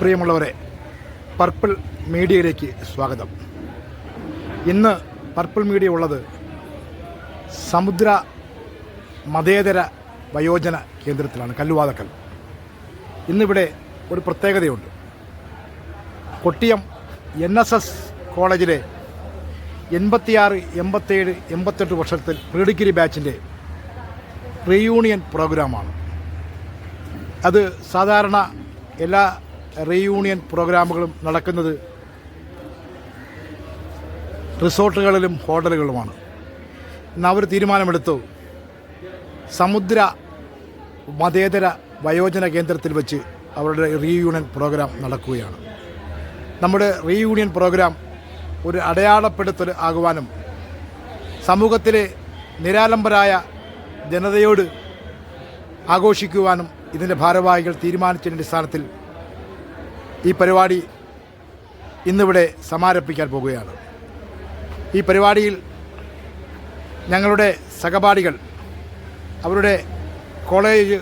പ്രിയമുള്ളവരെ പർപ്പിൾ മീഡിയയിലേക്ക് സ്വാഗതം. ഇന്ന് പർപ്പിൾ മീഡിയ ഉള്ളത് സമുദ്ര മതേതര വയോജന കേന്ദ്രത്തിലാണ് കല്ലുവാതക്കൽ. ഇന്നിവിടെ ഒരു പ്രത്യേകതയുണ്ട്. കൊട്ടിയം എൻ എസ് എസ് കോളേജിലെ എൺപത്തിയാറ് എൺപത്തേഴ് എൺപത്തെട്ട് വർഷത്തിൽ പ്രീ ഡിഗ്രി ബാച്ചിന്റെ റീയൂണിയൻ പ്രോഗ്രാമാണ്. അത് സാധാരണ എല്ലാ റീയൂണിയൻ പ്രോഗ്രാമുകളും നടക്കുന്നത് റിസോർട്ടുകളിലും ഹോട്ടലുകളുമാണ്. അവർ തീരുമാനമെടുത്തു. സമുദ്ര മതേതര വയോജന കേന്ദ്രത്തിൽ വെച്ച് അവരുടെ റീയൂണിയൻ പ്രോഗ്രാം നടക്കുകയാണ്. നമ്മുടെ റീയൂണിയൻ പ്രോഗ്രാം ഒരു അടയാളപ്പെടുത്തൽ ആകുവാനും സമൂഹത്തിലെ നിരാലംബരായ ജനതയോട് ആഘോഷിക്കുവാനും ഇതിന്റെ ഭാരവാഹികൾ തീരുമാനിച്ചതിന്റെ അടിസ്ഥാനത്തിൽ ഈ പരിപാടി ഇന്നിവിടെ സമാരംഭിക്കാൻ പോകുകയാണ്. ഈ പരിപാടിയിൽ ഞങ്ങളുടെ സഹപാഠികൾ അവരുടെ കോളേജ്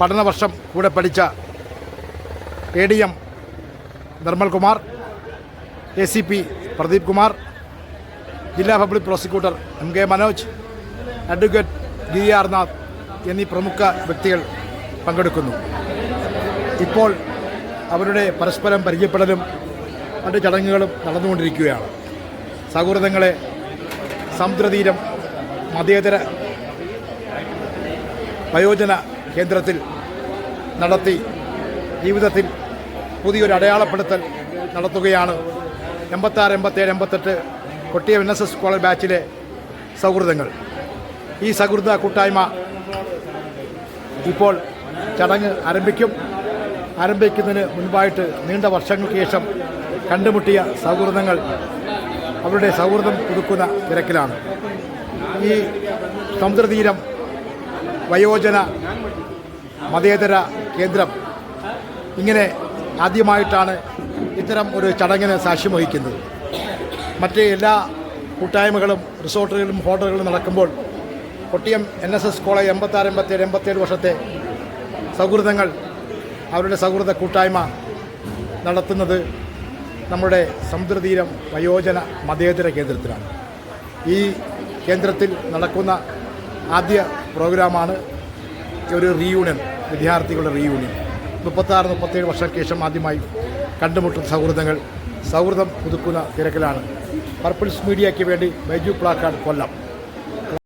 പഠനവർഷം കൂടെ പഠിച്ച A D M Nirmal Kumar A C P Pradeep Kumar ജില്ലാ public prosecutor M K Manoj advocate G R Nath എന്നീ പ്രമുഖ വ്യക്തികൾ പങ്കെടുക്കുന്നു. ഇപ്പോൾ അവരുടെ പരസ്പരം പരിചയപ്പെടലും മറ്റ് ചടങ്ങുകളും നടന്നുകൊണ്ടിരിക്കുകയാണ്. സൗഹൃദങ്ങളെ സമുദ്രതീരം മതേതര വയോജന കേന്ദ്രത്തിൽ നടത്തി ജീവിതത്തിൽ പുതിയൊരു അടയാളപ്പെടുത്തൽ നടത്തുകയാണ് എൺപത്താറ് എൺപത്തേഴ് എൺപത്തെട്ട് Kottiyam N S S college ബാച്ചിലെ സൗഹൃദങ്ങൾ. ഈ സൗഹൃദ കൂട്ടായ്മ ഇപ്പോൾ ചടങ്ങ് ആരംഭിക്കും. ആരംഭിക്കുന്നതിന് മുൻപായിട്ട് നീണ്ട വർഷങ്ങൾക്ക് ശേഷം കണ്ടുമുട്ടിയ സൗഹൃദങ്ങൾ അവരുടെ സൗഹൃദം പുതുക്കുന്ന തിരക്കിലാണ്. ഈ സമുദ്രതീരം വയോജന മതേതര കേന്ദ്രം ഇങ്ങനെ ആദ്യമായിട്ടാണ് ഇത്തരം ഒരു ചടങ്ങിന് സാക്ഷ്യം വഹിക്കുന്നത്. മറ്റ് എല്ലാ കൂട്ടായ്മകളും റിസോർട്ടുകളിലും ഹോട്ടലുകളും നടക്കുമ്പോൾ Kottiyam N S S college എൺപത്താറ് എൺപത്തേഴ് എൺപത്തേഴ് വർഷത്തെ സൗഹൃദങ്ങൾ അവരുടെ സൗഹൃദ കൂട്ടായ്മ നടത്തുന്നത് നമ്മുടെ സമുദ്രതീരം വയോജന മതേതര കേന്ദ്രത്തിലാണ്. ഈ കേന്ദ്രത്തിൽ നടക്കുന്ന ആദ്യ പ്രോഗ്രാമാണ് ഒരു റീയൂണിയൻ വിദ്യാർത്ഥികളുടെ റീയൂണിയൻ മുപ്പത്താറ് മുപ്പത്തേഴ് വർഷങ്ങൾക്ക് ശേഷം ആദ്യമായി കണ്ടുമുട്ടുന്ന സൗഹൃദങ്ങൾ സൗഹൃദം പുതുക്കുന്ന തിരക്കിലാണ്. പർപ്പിൾസ് മീഡിയയ്ക്ക് വേണ്ടി ബൈജു പ്ലാക്കാട് കൊല്ലം.